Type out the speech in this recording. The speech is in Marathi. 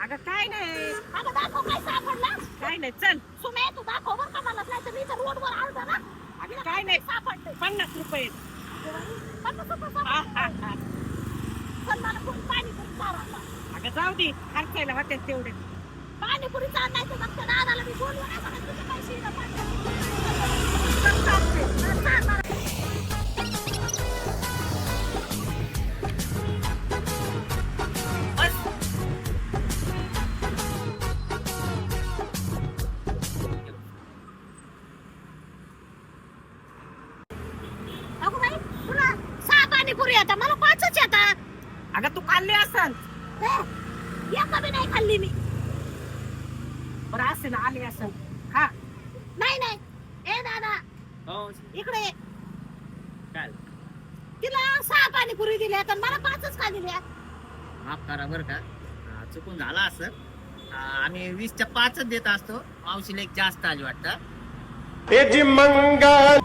अगं काय नाही. अगं दाखव काय सापडलं. काय नाही चल. सुमे तू दाखव बरं का मला. नाही तर मी तर रोडवर आलो ना. अगं काय नाही. सापडते पन्नास रुपये. पन्नास रुपये सापडले. पण मला कोणी पाणीपुरी चारायला अगं जाऊ दे. खर्चायला होते तेवढे. पाणीपुरी चाललायचं फक्त दादाला पाणीपुरी आता मला पाचच येतात अगं तू खाल्ली असल हे, एक बी नाही खाल्ली मी? बरं असेल आली असेल हा नाही नाही. ए दादा हो. इकडे ये. तिला सहा पाणीपुरी दिल्या तर मला पाचच का दिल्या माफ करा बरं का. चुकून झाला असं आम्ही वीसच्या पाचच देत असतो. मावशीला एक जास्त आली वाटतं. जी मंगल